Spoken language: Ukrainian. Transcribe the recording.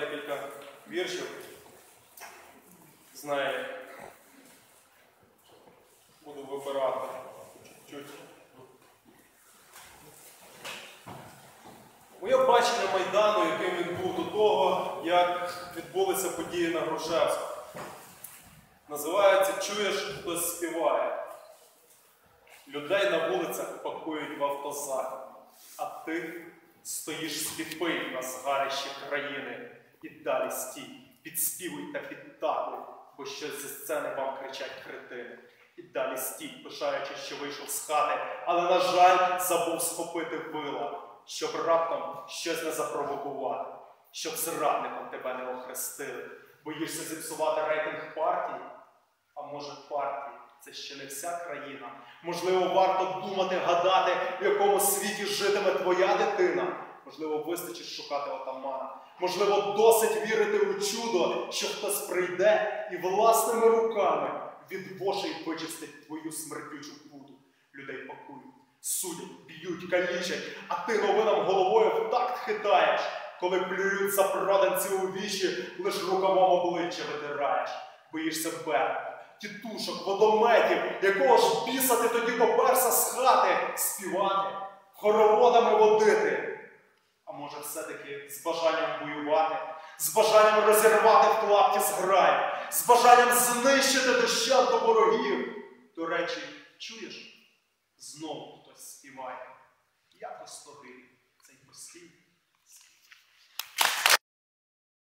декілька віршів. Знає, буду вибирати чуть-чуть. Моє бачення Майдану, яким він був до того, як відбулися події на Грушевську. Називається Чуєш, хтось співає. Людей на вулицях пакують в автозак, а ти стоїш сліпий на згарищі країни. І далі стій, підспівуй та підтакуй, бо щось зі сцени вам кричать критини. І далі стій, пишаючи, що вийшов з хати, але, на жаль, забув схопити вила, щоб раптом щось не запровокувати, щоб зрадником тебе не охрестили. Боїшся зіпсувати рейтинг партії? А може партії це ще не вся країна? Можливо, варто думати, гадати, в якому світі житиме твоя дитина. Можливо, вистачить шукати отамана. Можливо, досить вірити у чудо, що хтось прийде і власними руками від вошей вичистить твою смердючу пуду. Людей пакують, судять, б'ють, калічать, а ти новинам головою в такт хитаєш, коли плюють за проданці у вічі, лиш рукавом обличчя витираєш. Боїшся берега, тітушок, водометів, якого ж біса ти тоді поперся з хати співати, хороводами водити. А може, все-таки з бажанням воювати, з бажанням розірвати в клапті зграй, з бажанням знищити дощенту ворогів. До речі, чуєш? Знову хтось співає. Якось тоги цей постій